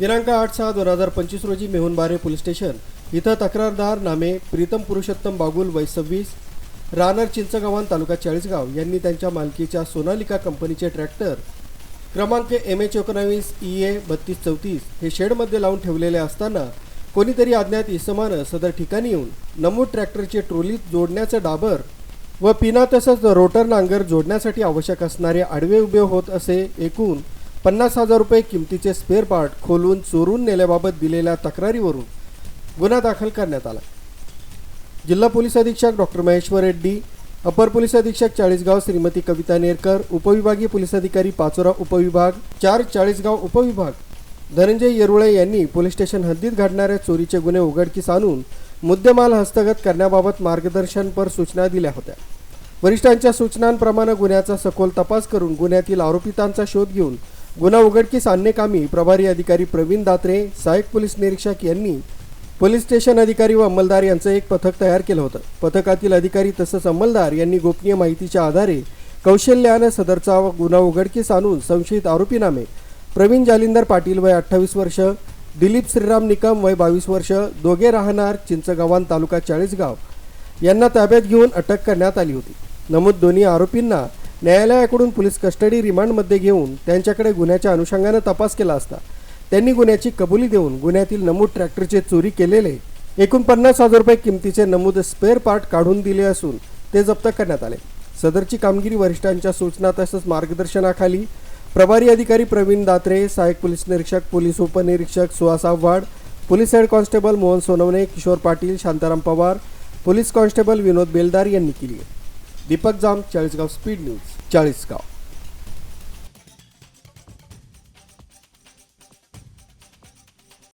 दिनांक आठ सहा दोन हजार पंचवीस रोजी मेहुणबारे पोलीस स्टेशन इथं तक्रारदार नामे प्रीतम पुरुषोत्तम बागुल वय सव्वीस रानर चिंचगावान तालुका चाळीसगाव यांनी त्यांच्या मालकीच्या सोनालिका कंपनीचे ट्रॅक्टर क्रमांक एम एच एकोणावीस ई ए बत्तीस चौतीस हे शेडमध्ये लावून ठेवलेले असताना कोणीतरी अज्ञात इसमानं सदर ठिकाणी येऊन नमूद ट्रॅक्टरचे ट्रोलीत जोडण्याचं डाबर व पिना तसंच रोटर नांगर जोडण्यासाठी आवश्यक असणारे आडवे उभे होत असे एकूण पन्नास हजार रुपये किमतीचे स्पेअर पार्ट खोलून चोरून नेल्याबाबत दिलेल्या तक्रारीवरून गुन्हा दाखल करण्यात आला. जिल्हा पोलीस अधीक्षक डॉक्टर महेश्वर रेड्डी अपर पोलीस अधीक्षक चाळीसगाव श्रीमती कविता नेरकर उपविभागीय पोलीस अधिकारी पाचोरा उपविभाग चार चाळीसगाव उपविभाग धनंजय येरुळे यांनी पोलीस स्टेशन हद्दीत घडणाऱ्या चोरीचे गुन्हे उघडकीस आणून मुद्देमाल हस्तगत करण्याबाबत मार्गदर्शनपर सूचना दिल्या होत्या. वरिष्ठांच्या सूचनांप्रमाणे गुन्ह्याचा सखोल तपास करून गुन्ह्यातील आरोपितांचा शोध घेऊन गुन्हा उघडकीस आणणेकामी प्रभारी अधिकारी प्रवीण दात्रे सहाय्यक पोलीस निरीक्षक यांनी पोलीस स्टेशन अधिकारी व अंमलदार यांचं एक पथक तयार केलं होतं. पथकातील अधिकारी तसंच अंमलदार यांनी गोपनीय माहितीच्या आधारे कौशल्यानं सदरचा गुन्हा उघडकीस आणून संशयित आरोपीनामे प्रवीण जालिंदर पाटील वय अठ्ठावीस वर्ष दिलीप श्रीराम निकम वय बावीस वर्ष दोघे राहणार चिंचगावान तालुका चाळीसगाव यांना ताब्यात घेऊन अटक करण्यात आली होती. नमूद दोन्ही आरोपींना न्यायालयाकडून पोलीस कस्टडी रिमांडमध्ये घेऊन त्यांच्याकडे गुन्ह्याच्या अनुषंगानं तपास केला असता. त्यांनी गुन्ह्याची कबुली देऊन गुन्ह्यातील नमूद ट्रॅक्टरचे चोरी केलेले एकूण पन्नास हजार रुपये किमतीचे नमूद स्पेअर पार्ट काढून दिले असून ते जप्त करण्यात आले. सदरची कामगिरी वरिष्ठांच्या सूचना तसंच मार्गदर्शनाखाली प्रभारी अधिकारी प्रवीण दात्रे सहाय्यक पोलीस निरीक्षक पोलीस उपनिरीक्षक Suhas Avhad police head constable Mohan Sonawane Kishor Patil Shantaram Pawar police constable Vinod Beldar यांनी केली आहे. Deepak Jam Chalisgaon speed news Chalisgaon.